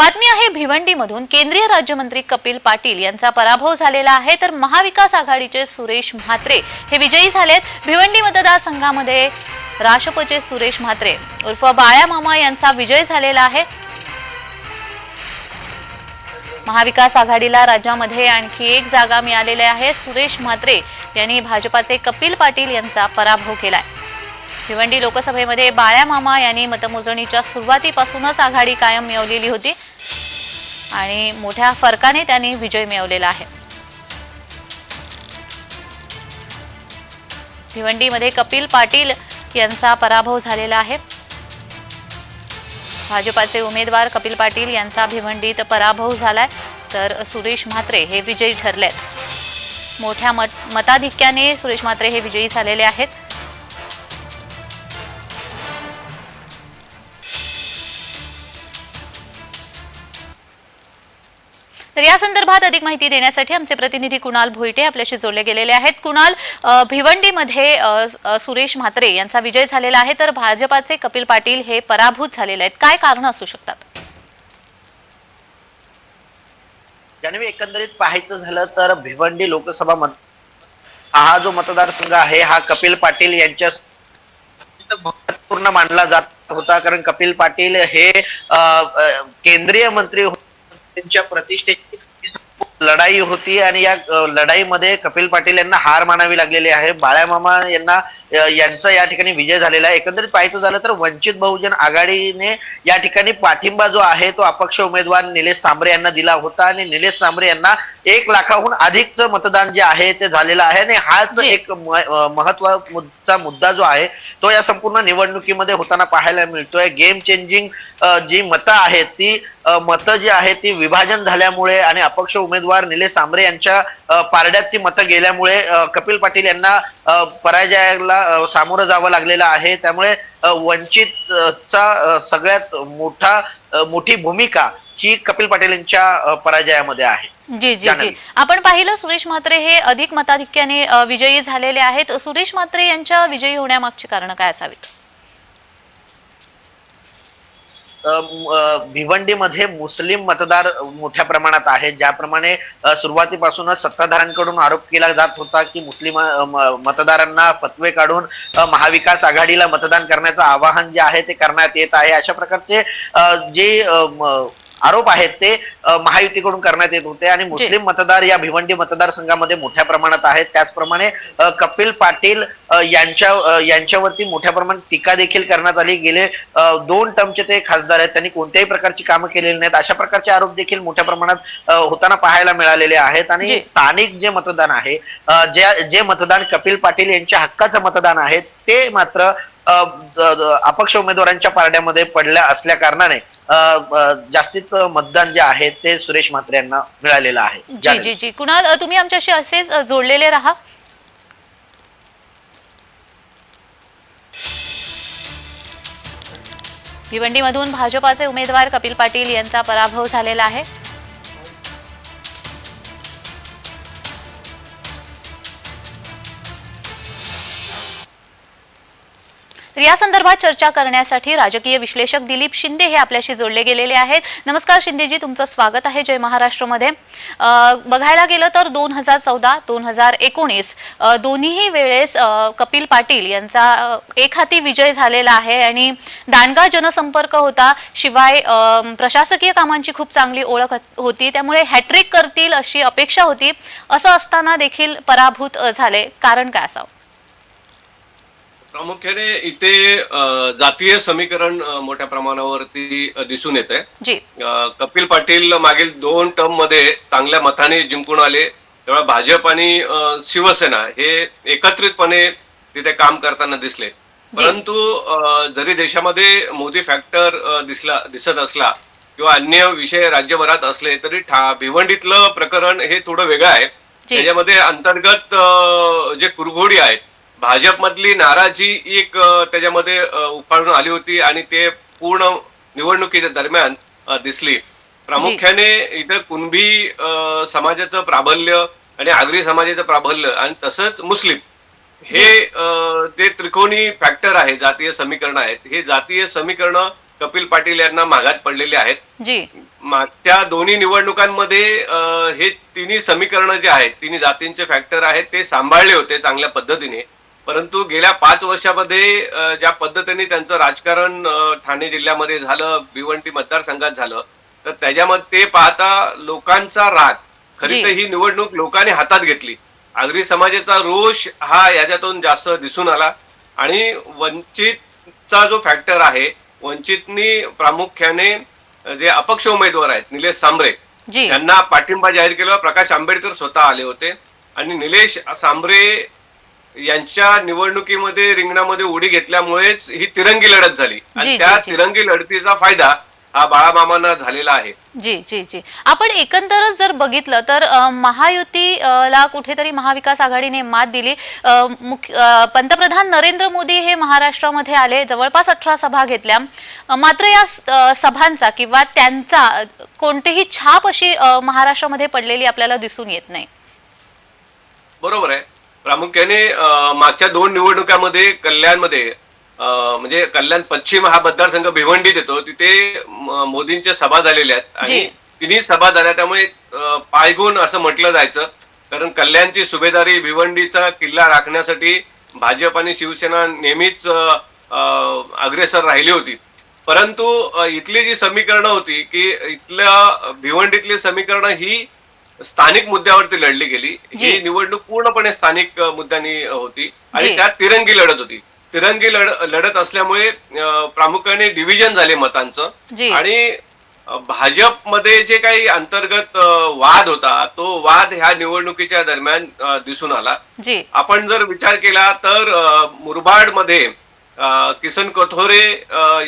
बातमी आहे भिवंडीमधून. केंद्रीय राज्यमंत्री कपिल पाटील यांचा पराभव झालेला आहे तर महाविकास आघाडीचे सुरेश म्हात्रे हे विजयी झालेत. भिवंडी मतदारसंघामध्ये राष्ट्रपचे सुरेश म्हात्रे उर्फ बाळ्या मामा यांचा विजय झालेला आहे. महाविकास आघाडीला राज्यामध्ये आणखी एक जागा मिळालेली आहे. सुरेश म्हात्रे यांनी भाजपाचे कपिल पाटील यांचा पराभव केलाय. भिवंडी लोकसभेमध्ये बाळ्या मामा यांनी मतमोजणीच्या सुरुवातीपासूनच आघाडी कायम मिळवलेली होती. आणि मोठ्या फरकाने त्यांनी विजय मिळवलेला आहे. भिवंडीमध्ये कपिल पाटील यांचा पराभव झालेला आहे. भाजपाचे उमेदवार कपिल पाटील यांचा भिवंडीत पराभव झालाय तर सुरेश म्हात्रे हे विजयी ठरलेत. मोठ्या मत मताधिक्याने सुरेश म्हात्रे हे विजयी झालेले आहेत. तर या संदर्भात अधिक माहिती देण्यासाठी आमचे प्रतिनिधी कुणाल भोईटे आपल्याशी जोडले गेलेले आहेत. कुणाल भिवंडीमध्ये सुरेश म्हात्रे यांचा विजय झालेला आहे तर भाजपाचे कपिल पाटील हे पराभूत झालेले आहेत. काय कारण असू शकतात? जान्हवी एकंदरीत पाहायचं झालं तर भिवंडी लोकसभा मत हा जो मतदारसंघ आहे हा कपिल पाटील यांच्या पूर्ण मानला जात होता. कारण कपिल पाटील हे केंद्रीय मंत्री होते. त्यांच्या प्रतिष्ठेची लढाई होती आणि या लढाईमध्ये कपिल पाटील यांना हार मानावी लागलेली आहे. बाळ्यामामा यांना यांचा या ठिकाणी विजय झालेला आहे. एकंदरीत पाहायचं झालं तर वंचित बहुजन आघाडीने या ठिकाणी पाठिंबा जो आहे तो अपक्ष उमेदवार निलेश सांबरे यांना दिला होता. आणि निलेश सांबरे यांना एक लाखाहून अधिकचं मतदान जे आहे ते झालेलं आहे. आणि हाच. एक महत्त्वाचा मुद्दा जो आहे तो या संपूर्ण निवडणुकीमध्ये होताना पाहायला मिळतोय. गेम चेंजिंग जी मतं आहेत ती मतं जी आहेत ती विभाजन झाल्यामुळे आणि अपक्ष उमेदवार निलेश सांबरे यांच्या पारड्यात ती मतं गेल्यामुळे कपिल पाटील यांना पराजयाला सामोरं जावं लागलेलं आहे. त्यामुळे अ, वंचित अ, चा अ, सगळ्यात मोठा मोठी भूमिका ही कपिल पाटील यांच्या पराजयामध्ये आहे. जी जी. जी. आपण पाहिलं सुरेश म्हात्रे हे अधिक मताधिक्याने विजयी झालेले आहेत. सुरेश म्हात्रे यांच्या विजयी होण्यामागची कारण काय असावीत अ, म- अ, भिवंडीमध्ये मुस्लिम मतदार मोठ्या प्रमाणात आहेत. ज्याप्रमाणे सुरुवातीपासूनच सत्ताधाऱ्यांकडून आरोप केला जात होता की मुस्लिम म- मतदारांना फतवे काढून महाविकास आघाडीला मतदान करण्याचं आवाहन जे आहे ते करण्यात येत आहे. अशा प्रकारचे जे म- आरोप आहेत ते महायुतीकडून करण्यात येत होते आणि मुस्लिम मतदार या भिवंडी मतदारसंघामध्ये मोठ्या प्रमाणात आहेत. त्याचप्रमाणे कपिल पाटील यांच्या यांच्यावरती मोठ्या प्रमाणात टीका देखील करण्यात आली. गेले दोन टर्मचे ते खासदार आहेत. त्यांनी कोणत्याही प्रकारची कामं केलेली नाहीत. अशा प्रकारचे आरोप देखील मोठ्या प्रमाणात होताना पाहायला मिळालेले आहेत. आणि. स्थानिक जे मतदान आहे जे जे मतदान कपिल पाटील यांच्या हक्काचं मतदान आहे ते मात्र अपक्ष उमेदवारांच्या पारड्यामध्ये पडल्या असल्या कारणाने जास्तीत मतदान जे आहे ते सुरेश म्हात्रे यांना मिळालेलं आहे. जी जी जी. कुणाल तुम्ही आमच्याशी असेच जोडलेले राहा. भिवंडीमधून भाजपाचे उमेदवार कपिल पाटील यांचा पराभव झालेला आहे. तर या संदर्भात चर्चा करण्यासाठी राजकीय विश्लेषक दिलीप शिंदे हे आपल्याशी जोडले गेलेले आहेत. नमस्कार शिंदेजी तुमचं स्वागत आहे जय महाराष्ट्रमध्ये. बघायला गेलं तर दोन हजार चौदा दोन हजार एकोणीस दोन्हीही वेळेस कपिल पाटील यांचा एक हाती विजय झालेला आहे आणि दांडगा जनसंपर्क होता. शिवाय प्रशासकीय कामांची खूप चांगली ओळख होती. त्यामुळे हॅट्रिक करतील अशी अपेक्षा होती. असं असताना देखील पराभूत झाले. कारण काय असावं? प्रामुख्याने इथे जातीय समीकरण मोठ्या प्रमाणावरती दिसून येत आहे जी कपिल पाटील मागील दोन टर्ममध्ये चांगल्या मताने जिंकून आले. तेव्हा भाजप आणि शिवसेना हे एकत्रितपणे तिथे काम करताना दिसले. परंतु जरी देशामध्ये मोदी फॅक्टर दिसला दिसत असला किंवा अन्य विषय राज्यभरात असले तरी ठा भिवंडीतलं प्रकरण हे थोडं वेगळं आहे. त्याच्यामध्ये अंतर्गत जे कुरघोडी आहेत भाजपमधली नाराजी एक त्याच्यामध्ये उफाळून आली होती आणि ते पूर्ण निवडणुकीच्या दरम्यान दिसली. प्रामुख्याने इथं कुणबी समाजाचं प्राबल्य आणि आगरी समाजाचं प्राबल्य आणि तसंच मुस्लिम हे ते त्रिकोणी फॅक्टर आहे जातीय समीकरण आहेत हे जातीय समीकरण कपिल पाटील यांना मागात पडलेले आहेत. मागच्या दोन्ही निवडणुकांमध्ये हे तिन्ही समीकरणं जे आहेत तिन्ही जातींचे फॅक्टर आहेत ते सांभाळले होते चांगल्या पद्धतीने. परंतु गेल्या पाच वर्षामध्ये ज्या पद्धतीने त्यांचं राजकारण ठाणे जिल्ह्यामध्ये झालं भिवंडी मतदारसंघात झालं तर त्याच्यामध्ये ते पाहता लोकांचा राग. खरी तर. ही निवडणूक लोकांनी हातात घेतली. आगरी समाजाचा रोष हा याच्यातून जास्त दिसून आला. आणि वंचितचा जो फॅक्टर आहे वंचितनी प्रामुख्याने जे अपक्ष उमेदवार आहेत निलेश सांबरे त्यांना पाठिंबा जाहीर केला. प्रकाश आंबेडकर स्वतः आले होते. आणि निलेश सांबरे यांच्या निवडणुकीमध्ये रिंगणामध्ये उडी घेतल्यामुळेच ही तिरंगी लढत झाली. आणि त्या. तिरंगी लढतीचा फायदा हा बाळामामांना झालेला आहे. जी जी जी. आपण एकंदरच जर बघितलं तर महायुतीला कुठेतरी महाविकास आघाडीने मात दिली. पंतप्रधान नरेंद्र मोदी हे महाराष्ट्रामध्ये आले जवळपास अठरा सभा घेतल्या. मात्र या सभांचा किंवा त्यांचा कोणतीही छाप अशी महाराष्ट्रामध्ये पडलेली आपल्याला दिसून येत नाही. बरोबर आहे. प्रामुख्याने मागच्या दोन निवडणुकामध्ये कल्याणमध्ये म्हणजे कल्याण पश्चिम हा मतदारसंघ भिवंडीत येतो. तिथे मोदींच्या सभा झालेल्या आहेत आणि. तिन्ही सभा झाल्या. त्यामुळे पायगुण असं म्हटलं जायचं. कारण कल्याणची सुभेदारी भिवंडीचा किल्ला राखण्यासाठी भाजप आणि शिवसेना नेहमीच अग्रेसर राहिली होती. परंतु इथली जी समीकरणं होती की इथल्या भिवंडीतली समीकरणं ही स्थानिक मुद्द्यावरती लढली गेली जी. ही निवडणूक पूर्णपणे स्थानिक मुद्द्यांनी होती. आणि त्यात तिरंगी लढत होती तिरंगी लढ लढत असल्यामुळे प्रामुख्याने डिव्हिजन झाले मतांचं. आणि भाजपमध्ये जे काही अंतर्गत वाद होता तो वाद ह्या निवडणुकीच्या दरम्यान दिसून आला आपण जर विचार केला तर अ, मुरबाडमध्ये अ, किसन कथोरे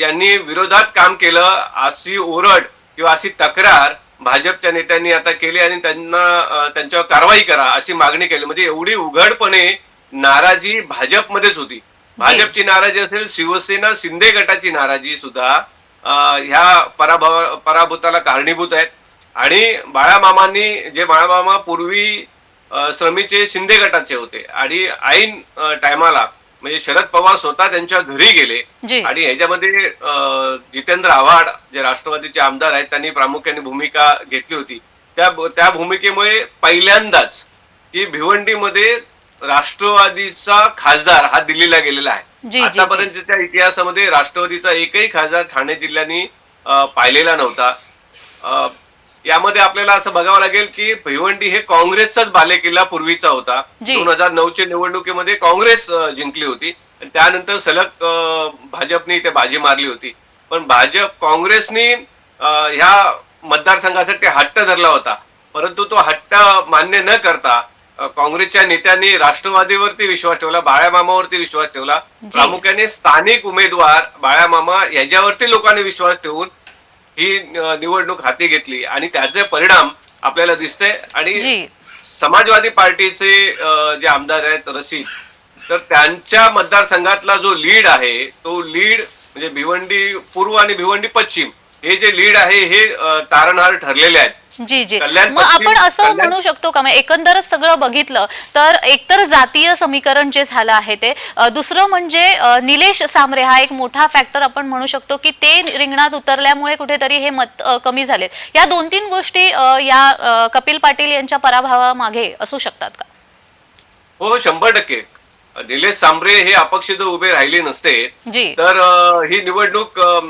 यांनी विरोधात काम केलं अशी ओरड किंवा अशी तक्रार भाजपच्या नेत्यांनी आता केली आणि त्यांना त्यांच्यावर कारवाई करा अशी मागणी केली. म्हणजे एवढी उघडपणे नाराजी भाजपमध्येच होती. भाजपची नाराजी असेल शिवसेना शिंदे गटाची नाराजी सुद्धा ह्या पराभव पराभूताला कारणीभूत आहेत. आणि बाळामामांनी जे बाळामामा पूर्वी श्रमीचे शिंदे गटाचे होते. आणि ऐन टायमाला म्हणजे शरद पवार स्वतः त्यांच्या घरी गेले. आणि ह्याच्यामध्ये जितेंद्र आव्हाड जे राष्ट्रवादीचे आमदार आहेत त्यांनी प्रामुख्याने भूमिका घेतली होती. त्या त्या भूमिकेमुळे पहिल्यांदाच की भिवंडीमध्ये राष्ट्रवादीचा खासदार हा दिल्लीला गेलेला आहे. आतापर्यंतच्या इतिहासामध्ये राष्ट्रवादीचा एकही खासदार ठाणे जिल्ह्यांनी पाहिलेला नव्हता. यामध्ये आपल्याला असं बघावं लागेल की भिवंडी हे काँग्रेसचाच बालेकिल्ला पूर्वीचा होता. दोन हजार नऊच्या निवडणुकीमध्ये काँग्रेस जिंकली होती. आणि त्यानंतर सलग भाजपने इथे बाजी मारली होती. पण भाजप काँग्रेसनी ह्या मतदारसंघासाठी हट्ट धरला होता. परंतु तो हट्ट मान्य न करता काँग्रेसच्या नेत्यांनी राष्ट्रवादीवरती विश्वास ठेवला बाळ्यामामावरती विश्वास ठेवला. प्रामुख्याने स्थानिक उमेदवार बाळ्यामामा याच्यावरती लोकांनी विश्वास ठेवून ही निवडणूक हाती घेतली आणि त्याचे परिणाम आपल्याला दिसते आणि समाजवादी पार्टीचे जे आमदार आहेत रशीद तर त्यांच्या मतदारसंघातला जो लीड आहे तो लीड म्हणजे भिवंडी पूर्व आणि भिवंडी पश्चिम हे जे लीड आहे हे तारणहार ठरलेले आहेत. जी जी. कल्याण मग पश्चिम- आपण असं कल्याण- म्हणू शकतो का? मग एकंदरच सगळं बघितलं तर एकतर जातीय समीकरण जे झालं आहे ते अ, दुसरं म्हणजे अ, निलेश सांबरे हा एक मोठा फॅक्टर आपण म्हणू शकतो की ते रिंगणात उतरल्यामुळे कुठेतरी हे मत अ, कमी झालेत. या दोन तीन गोष्टी अ, या अ, कपिल पाटील यांच्या पराभवामागे असू शकतात का? हो शंभर टक्के. निलेश सांबरे हे अपक्ष जर उभे राहिले नसते. जी. तर अ, ही निवडणूक अ,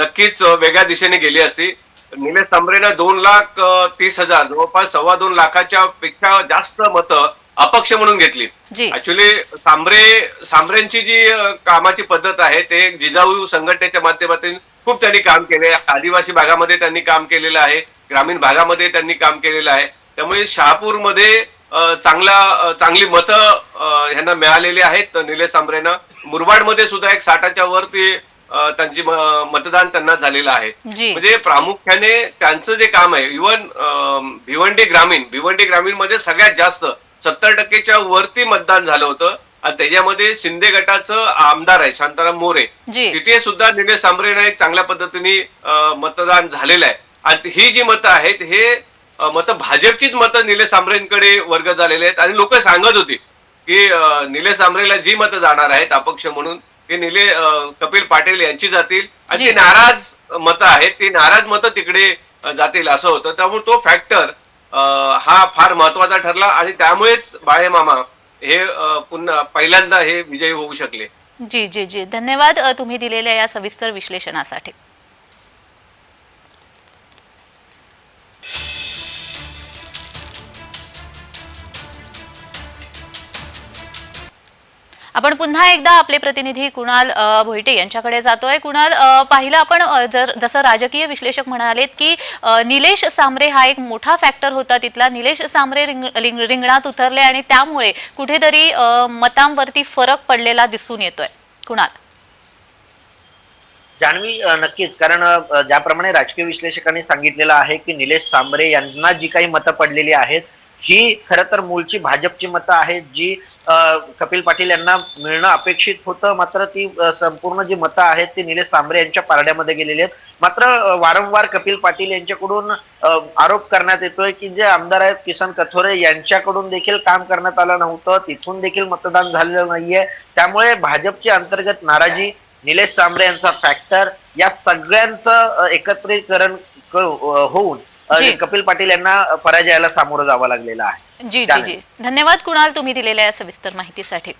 नक्कीच अ, वेगळ्या दिशेने गेली असती. निलेश सांबरेनं दोन लाख तीस हजार जवळपास सव्वा दोन लाखाच्या पेक्षा जास्त मतं अपक्ष म्हणून घेतली. ऍक्च्युली सांबरे सांबरेंची जी कामाची पद्धत आहे ते जिजाऊ संघटनेच्या माध्यमातून खूप त्यांनी काम केले आदिवासी भागामध्ये त्यांनी काम केलेलं आहे. ग्रामीण भागामध्ये त्यांनी काम केलेलं आहे. त्यामुळे शहापूरमध्ये चांगला चांगली मतं ह्यांना मिळालेली आहेत. निलेश सांबरेंना मुरबाडमध्ये सुद्धा एक साठाच्या वरती त्यांची मतदान त्यांना झालेलं आहे. म्हणजे प्रामुख्याने त्यांचं जे काम आहे इव्हन भिवंडी ग्रामीण भिवंडी ग्रामीणमध्ये सगळ्यात जास्त सत्तर टक्केच्या वरती मतदान झालं होतं. आणि त्याच्यामध्ये शिंदे गटाचं आमदार आहे शांताराम मोरे. तिथे सुद्धा निलेश सांबरेनं एक चांगल्या पद्धतीने मतदान झालेलं आहे. आणि ही जी मतं आहेत हे मतं भाजपचीच मतं निलेश सांबरेंकडे वर्ग झालेले आहेत. आणि लोक सांगत होती की निलेश सांबरेला जी मतं जाणार आहेत अपक्ष म्हणून ते निले कपिल पाटील यांची जातील. आणि. ती नाराज मतं आहेत. ती नाराज मतं तिकडे जातील असं होतं. त्यामुळे तो फॅक्टर हा फार महत्त्वाचा ठरला आणि त्यामुळेच बाळे मामा हे पुन्हा पहिल्यांदा हे विजयी होऊ शकले. जी जी जी. धन्यवाद. तुम्ही दिलेल्या या सविस्तर विश्लेषणासाठी. आपण पुन्हा एकदा आपले प्रतिनिधी कुणाल भोईटे यांच्याकडे जातोय. कुणाल पाहिलं आपण जर जसं राजकीय विश्लेषक म्हणालेत की निलेश सामरे हा एक मोठा फॅक्टर होता तिथला. निलेश सामरे रिंग, रिंग, रिंगणात उतरले आणि त्यामुळे कुठेतरी मतांवरती फरक पडलेला दिसून येतोय. कुणाल? जान्हवी नक्कीच. कारण ज्याप्रमाणे राजकीय विश्लेषकांनी सांगितलेलं आहे की निलेश सांबरे यांना जी काही मतं पडलेली आहेत ही खरं तर मूळची भाजपची मतं आहेत जी कपिल पाटील यांना मिळणं अपेक्षित होतं. मात्र ती संपूर्ण जी मतं आहेत ती निलेश सांबरे यांच्या पारड्यामध्ये गेलेली आहेत. मात्र वारंवार कपिल पाटील यांच्याकडून आरोप करण्यात येतोय की जे आमदार आहेत किसन कथोरे यांच्याकडून देखील काम करण्यात आलं नव्हतं. तिथून देखील मतदान झालेलं नाहीये. त्यामुळे भाजपची अंतर्गत नाराजी निलेश सांबरे यांचा फॅक्टर या सगळ्यांचं एकत्रीकरण होऊन कपिल पाटील यांना पराजयाला सामोरं जावं लागलेलं आहे. जी जी. जी. धन्यवाद कुणाल तुम्ही दिलेल्या या सविस्तर माहितीसाठी.